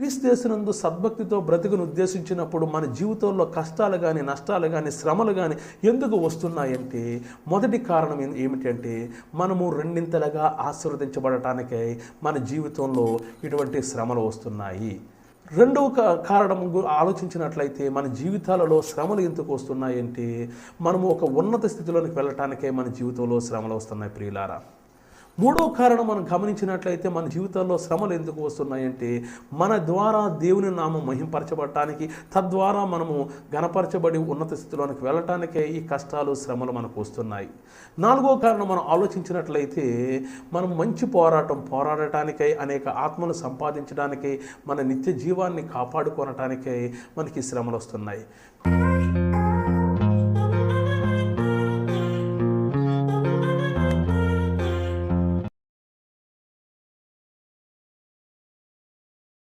క్రీస్తునందు సద్భక్తితో బ్రతుకును ఉద్దేశించినప్పుడు మన జీవితంలో కష్టాలు కానీ నష్టాలు కానీ శ్రమలు కానీ ఎందుకు వస్తున్నాయంటే మొదటి కారణం ఏమిటంటే మనము రెండింతలుగా ఆశీర్వదించబడటానికై మన జీవితంలో ఇటువంటి శ్రమలు వస్తున్నాయి. రెండవ కారణం ఆలోచించినట్లయితే మన జీవితాలలో శ్రమలు ఎందుకు వస్తున్నాయంటే మనము ఒక ఉన్నత స్థితిలోనికి వెళ్ళటానికే మన జీవితంలో శ్రమలు వస్తున్నాయి ప్రియులారా. మూడో కారణం మనం గమనించినట్లయితే మన జీవితాల్లో శ్రమలు ఎందుకు వస్తున్నాయంటే మన ద్వారా దేవుని నామం మహింపరచబడటానికి తద్వారా మనము గణపరచబడి ఉన్నత స్థితిలోనికి వెళ్ళటానికే ఈ కష్టాలు శ్రమలు మనకు వస్తున్నాయి. నాలుగో కారణం మనం ఆలోచించినట్లయితే మనం మంచి పోరాటం పోరాడటానికై అనేక ఆత్మలు సంపాదించడానికై మన నిత్య జీవాన్ని కాపాడుకోనటానికై మనకి శ్రమలు వస్తున్నాయి.